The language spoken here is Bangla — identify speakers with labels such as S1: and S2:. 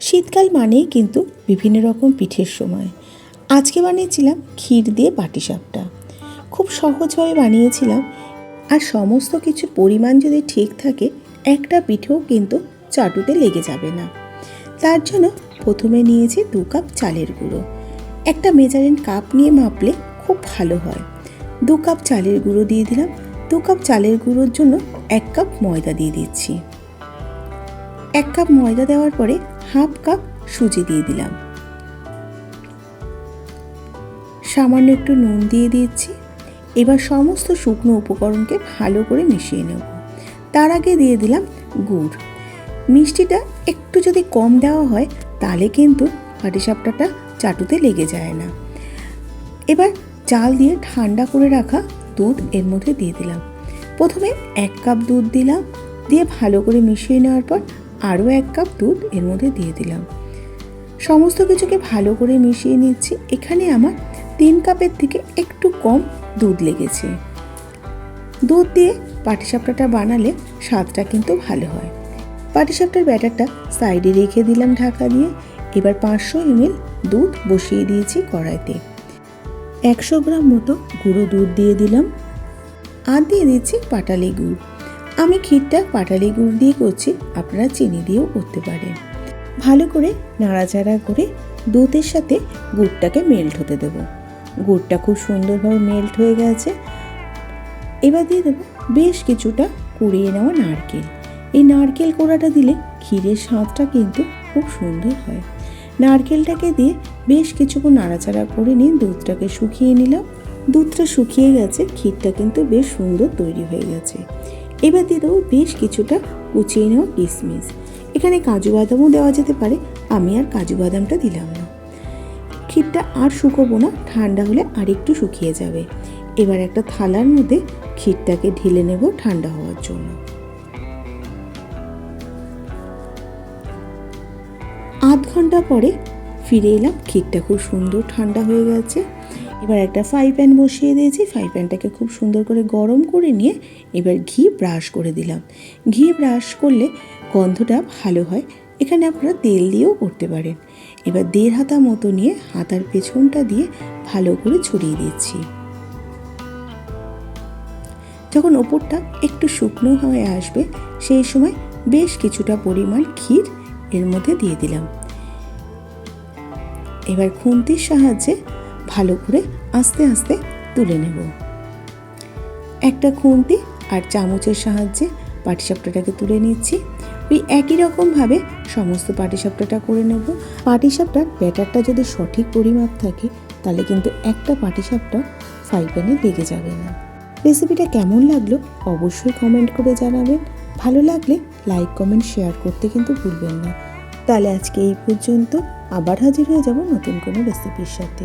S1: শীতকাল মানেই কিন্তু বিভিন্ন রকম পিঠের সময়। আজকে বানিয়েছিলাম ক্ষীর দিয়ে পাটিসাপটা। খুব সহজভাবে বানিয়েছিলাম আর সমস্ত কিছু পরিমাণ যদি ঠিক থাকে, একটা পিঠেও কিন্তু চাটুতে লেগে যাবে না। তার জন্য প্রথমে নিয়েছি দু কাপ চালের গুঁড়ো। একটা মেজারিন কাপ নিয়ে মাপলে খুব ভালো হয়। দু কাপ চালের গুঁড়ো দিয়ে দিলাম। দু কাপ চালের গুঁড়োর জন্য এক কাপ ময়দা দিয়ে দিচ্ছি। এক কাপ ময়দা দেওয়ার পরে হাফ কাপ সুজি দিয়ে দিলাম। সামান্য একটু নুন দিয়ে দিচ্ছি এবার সমস্ত শুকনো উপকরণকে ভালো করে মিশিয়ে নেব। তার আগে দিয়ে দিলাম গুড়। মিষ্টিটা একটু যদি কম দেওয়া হয়, তাহলে কিন্তু পাটিসাপটাটা চাটুতে লেগে যায় না। এবার চাল দিয়ে ঠান্ডা করে রাখা দুধ এর মধ্যে দিয়ে দিলাম। প্রথমে এক কাপ দুধ দিলাম। দিয়ে ভালো করে মিশিয়ে নেওয়ার পর আরও এক কাপ দুধ এর মধ্যে দিয়ে দিলাম। সমস্ত কিছুকে ভালো করে মিশিয়ে নিচ্ছি। এখানে আমার তিন কাপের থেকে একটু কম দুধ লেগেছে। দুধ দিয়ে পাটিসাপটাটা বানালে স্বাদটা কিন্তু ভালো হয়। পাটিসাপটার ব্যাটারটা সাইডে রেখে দিলাম ঢাকা দিয়ে। এবার পাঁচশো এমএল দুধ বসিয়ে দিয়েছি কড়াইতে। একশো গ্রাম মতো গুঁড়ো দুধ দিয়ে দিলাম। আর দিয়ে দিচ্ছি পাটালি গুড় আমি ক্ষীরটা পাটালি গুড় দিয়ে করছি, আপনারা চিনি দিয়েও করতে পারেন। ভালো করে নাড়াচাড়া করে দুধের সাথে গুড়টাকে মেল্ট হতে দেব। গুড়টা খুব সুন্দরভাবে মেল্ট হয়ে গেছে। এবার দিয়ে দেবো বেশ কিছুটা কুড়িয়ে নেওয়া নারকেল। এই নারকেল কোড়াটা দিলে ক্ষীরের স্বাদটা কিন্তু খুব সুন্দর হয়। নারকেলটাকে দিয়ে বেশ কিছুক্ষণ নাড়াচাড়া করে নিয়ে দুধটাকে শুকিয়ে নিলাম। দুধটা শুকিয়ে গেছে, ক্ষীরটা কিন্তু বেশ সুন্দর তৈরি হয়ে গেছে। এবার দিয়ে দেবো বেশ কিছুটা কুচিয়ে নেওয়া কিশমিশ এখানে কাজু বাদামও দেওয়া যেতে পারে, আমি আর কাজু বাদামটা দিলাম না। ক্ষীরটা আর শুকোবো না, ঠান্ডা হলে আর একটু শুকিয়ে যাবে। এবার একটা থালার মধ্যে ক্ষীরটাকে ঢেলে নেব ঠান্ডা হওয়ার জন্য। আধ ঘণ্টা পরে ফিরে এলাম, ক্ষীরটা খুব সুন্দর ঠান্ডা হয়ে গেছে। এবার একটা ফ্রাই প্যান বসিয়ে দিয়েছি। ফ্রাই প্যানটাকে খুব সুন্দর করে গরম করে নিয়ে এবার ঘি ব্রাশ করে দিলাম। ঘি ব্রাশ করলে গন্ধটা ভালো হয়। এখানে আপনারা তেল দিয়েও করতে পারেন। এবার দেড় হাতা মতো নিয়ে হাতার পেছনটা দিয়ে ভালো করে ছড়িয়ে দিচ্ছি। যখন ওপরটা একটু শুকনো হয়ে আসবে, সেই সময় বেশ কিছুটা পরিমাণ ক্ষীর এর মধ্যে দিয়ে দিলাম। এবার খুন্তির সাহায্যে ভালো করে আস্তে আস্তে তুলে নেব। একটা খুন্তি আর চামচের সাহায্যে পাটিসাপটাটাকে তুলে নিচ্ছি। ওই একই রকমভাবে সমস্ত পাটিসাপটাটা করে নেব। পাটিসাপটার ব্যাটারটা যদি সঠিক পরিমাপ থাকে, তাহলে কিন্তু একটা পাটিসাপটা ফ্রাই প্যানে লেগে যাবে না। রেসিপিটা কেমন লাগল অবশ্যই কমেন্ট করে জানাবেন। ভালো লাগলে লাইক, কমেন্ট, শেয়ার করতে কিন্তু ভুলবেন না। তাহলে আজকে এই পর্যন্ত আবার হাজির হয়ে যাব নতুন কোনো রেসিপির সাথে।